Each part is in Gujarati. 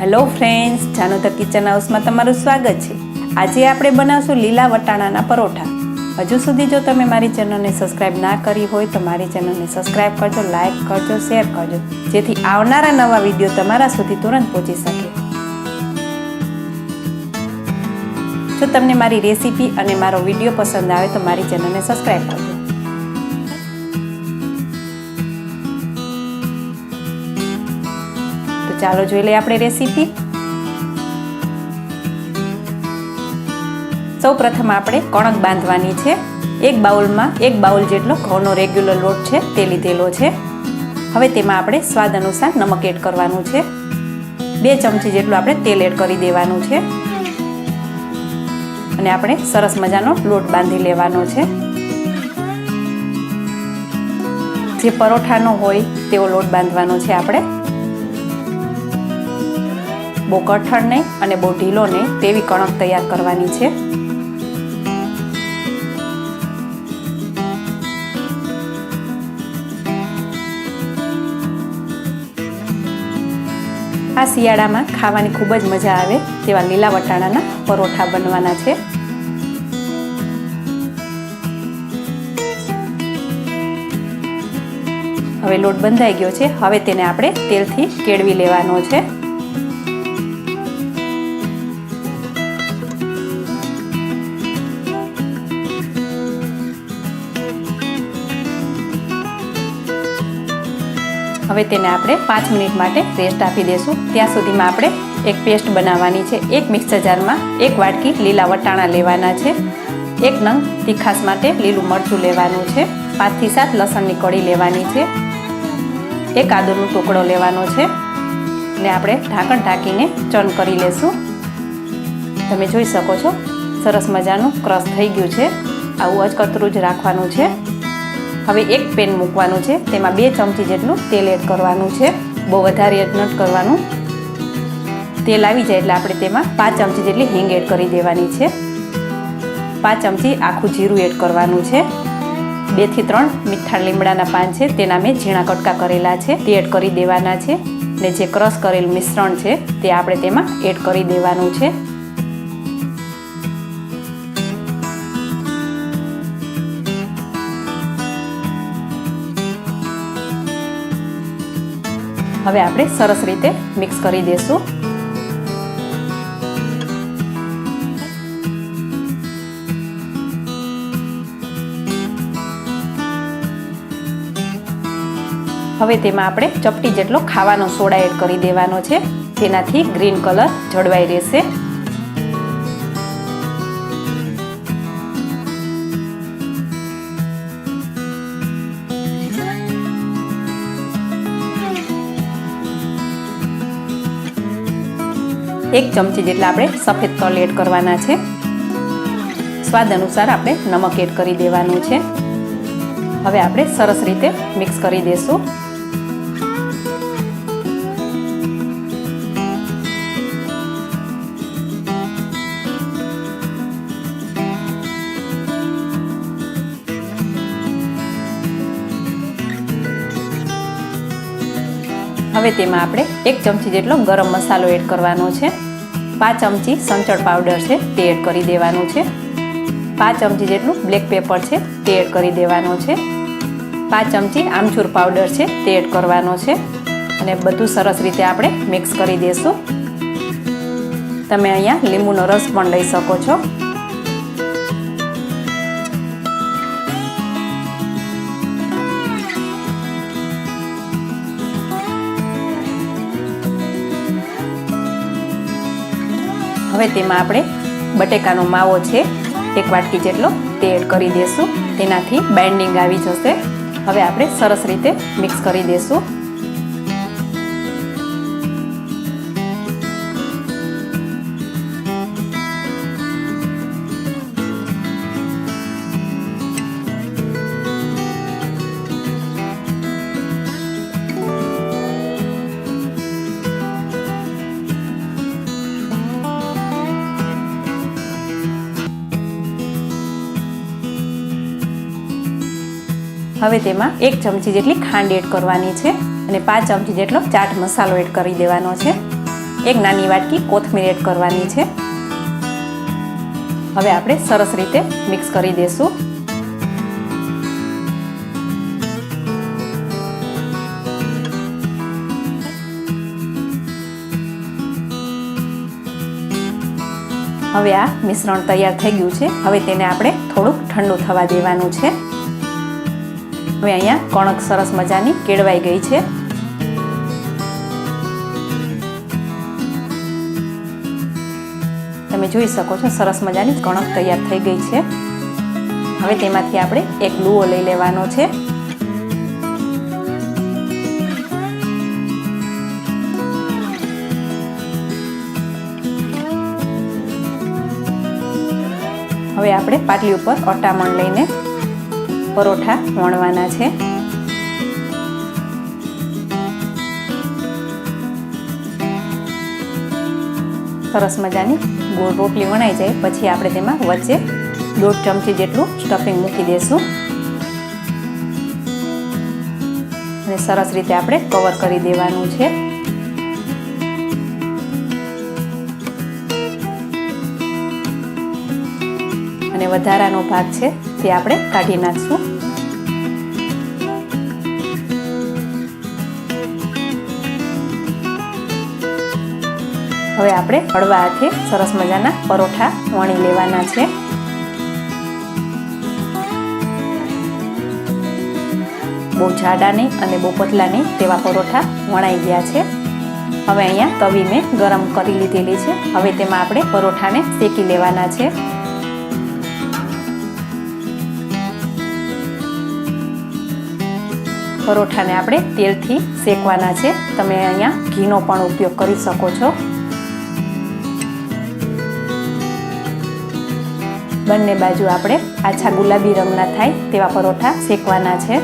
હેલો ફ્રેન્ડ્સ જાનોતર કિચન હાઉસમાં તમારું સ્વાગત છે. આજે આપણે બનાવશું લીલા વટાણાના પરોઠા. હજુ સુધી જો તમે મારી ચેનલને સબસ્ક્રાઇબ ના કરી હોય તો મારી ચેનલને સબસ્ક્રાઇબ કરજો લાઇક કરજો શેર કરજો. જેથી આવનારા નવા વીડિયો તમારા સુધી તુરંત પહોંચી શકે. જો તમને મારી રેસીપી અને મારો વીડિયો પસંદ આવે તો મારી ચેનલને સબસ્ક્રાઇબ કરજો. ચાલો જોઈ લઈએ આપણે રેસીપી. સૌ પ્રથમ આપણે કણક બાંધવાની છે. એક બાઉલમાં એક બાઉલ જેટલો ઘઉંનો રેગ્યુલર લોટ છે, તે લીધેલો છે. હવે તેમાં આપણે સ્વાદ અનુસાર નમક એડ કરવાનું છે. બે ચમચી જેટલું આપણે તેલ એડ કરી દેવાનું છે. અને આપણે સરસ મજાનો લોટ બાંધી લેવાનો છે. જે પરોઠાનો હોય તેવો લોટ બાંધવાનો છે આપણે. બહુ કઠણ નહીં અને બહુ ઢીલો નહીં તેવી કણક તૈયાર કરવાની છે. આ શિયાળામાં ખાવાની ખૂબ જ મજા આવે તેવા લીલા વટાણાના પરોઠા બનવાના છે. હવે લોટ બંધાઈ ગયો છે. હવે તેને આપણે તેલથી કેળવી લેવાનો છે. હવે તેને આપણે પાંચ મિનિટ માટે રેસ્ટ આપી દઈશું ત્યાં સુધીમાં આપણે એક પેસ્ટ બનાવવાની છે. એક મિક્સર જારમાં એક વાટકી લીલા વટાણા લેવાના છે. એક નંગ તીખાસ માટે લીલું મરચું લેવાનું છે. પાંચથી સાત લસણની કળી લેવાની છે. એક આદુનો ટુકડો લેવાનો છે. ને આપણે ઢાંકણ ઢાંકીને ચર્ન કરી લેશું. તમે જોઈ શકો છો, સરસ મજાનું ક્રશ થઈ ગયું છે. આવું અચકતરું જ રાખવાનું છે. હવે એક પેન મૂકવાનું છે. તેમાં બે ચમચી જેટલું તેલ એડ કરવાનું છે. બહુ વધારે એડ નથી કરવાનું. તેલ આવી જાય એટલે આપણે તેમાં પાંચ ચમચી જેટલી હિંગ એડ કરી દેવાની છે. પાંચ ચમચી આખું જીરું એડ કરવાનું છે. બેથી ત્રણ મીઠા લીમડાના પાન છે. તેના મેં ઝીણા કટકા કરેલા છે. તે એડ કરી દેવાના છે. ને જે ક્રશ કરેલું મિશ્રણ છે, તે આપણે તેમાં એડ કરી દેવાનું છે. હવે આપણે સરસ રીતે મિક્સ કરી દઈશું. હવે તેમાં આપણે ચપટી જેટલો ખાવાનો સોડા એડ કરી દેવાનો છે. તેનાથી ગ્રીન કલર જળવાઈ રહેશે. એક ચમચી જેટલા આપણે સફેદ તલ એડ કરવાના છે. સ્વાદ અનુસાર આપણે નમક એડ કરી દેવાનું છે. હવે આપણે સરસ રીતે મિક્સ કરી દઈશું હવે તેમાં આપણે એક ચમચી જેટલો ગરમ મસાલો એડ કરવાનો છે. પાંચ ચમચી સંચળ પાવડર છે, તે એડ કરી દેવાનું છે. પાંચ ચમચી જેટલું બ્લેક પેપર છે, તે એડ કરી દેવાનો છે. પાંચ ચમચી આમચૂર પાવડર છે, તે એડ કરવાનો છે. અને બધું સરસ રીતે આપણે મિક્સ કરી દઈશું તમે અહીંયા લીંબુનો રસ પણ લઈ શકો છો. હવે તેમાં આપણે બટેકાનો માવો છે, એક વાટકી જેટલો તે એડ કરી દઈશું તેનાથી બાઇન્ડિંગ આવી જશે. હવે આપણે સરસ રીતે મિક્સ કરી દઈશું હવે તેમાં એક ચમચી જેટલી ખાંડ એડ કરવાની છે અને પાંચ ચમચી જેટલો ચાટ મસાલો એડ કરી દેવાનો છે. એક નાની વાટકી કોથમીર એડ કરવાની છે. હવે આપણે સરસ રીતે મિક્સ કરી દઈશું હવે આ મિશ્રણ તૈયાર થઈ ગયું છે. હવે તેને આપણે થોડુંક ઠંડુ થવા દેવાનું છે. હવે અહીંયા કણક સરસ મજાની કેળવાઈ ગઈ છે. તમે જોઈ શકો છો સરસ મજાની કણક તૈયાર થઈ ગઈ છે. હવે તેમાંથી આપણે એક લુઓ લઈ લેવાનો છે. હવે આપણે પાટલી ઉપર અટામણ લઈને પરોઠા વણવાના છે. સરસ મજાની ગોળ રોટલી વણાઈ જાય. પછી આપણે તેમાં વચ્ચે દોઢ ચમચી જેટલું સ્ટફિંગ મૂકી દઈશું અને સરસ રીતે આપણે કવર કરી દેવાનું છે. અને વધારાનો ભાગ છે તે આપણે કાઢી નાખશું. હવે આપણે હળવા હાથે સરસ મજાના પરોઠા વણી લેવાના છે. બહુ જાડા નહીં અને બહુ પતલા નહીં તેવા પરોઠા વણાઈ ગયા છે. હવે અહીંયા તવી મેં ગરમ કરી લીધેલી છે. હવે તેમાં આપણે પરોઠાને શેકી લેવાના છે. પરોઠાને આપણે તેલથી શેકવાના છે. તમે અહીંયા ઘીનો પણ ઉપયોગ કરી શકો છો. બંને બાજુ આપણે આછા ગુલાબી રંગના થાય તેવા પરોઠા શેકવાના છે.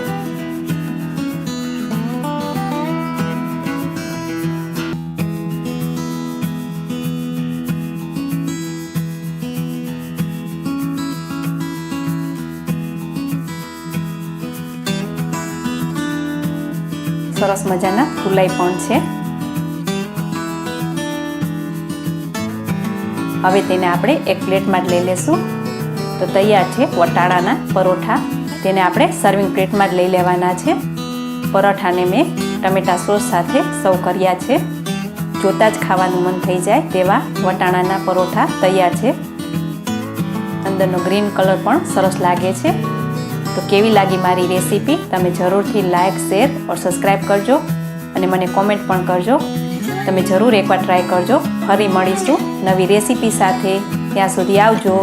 સરસ મજાના ફૂલાઈ પણ છે. હવે તેને આપણે એક પ્લેટમાં જ લઈ લેશું. તો તૈયાર છે વટાણાના પરોઠા. તેને આપણે સર્વિંગ પ્લેટમાં જ લઈ લેવાના છે. પરોઠાને મેં ટમેટા સોસ સાથે સર્વ કર્યા છે. જોતાં જ ખાવાનું મન થઈ જાય તેવા વટાણાના પરોઠા તૈયાર છે. અંદરનો ગ્રીન કલર પણ સરસ લાગે છે. તો કેવી લાગી મારી રેસીપી? તમે જરૂરથી લાઇક શેર ઓર સબસ્ક્રાઈબ કરજો અને મને કોમેન્ટ પણ કરજો. તમે જરૂર એકવાર ટ્રાય કરજો. ફરી મળીશું નવી રેસીપી સાથે. ત્યાં સુધી આવજો.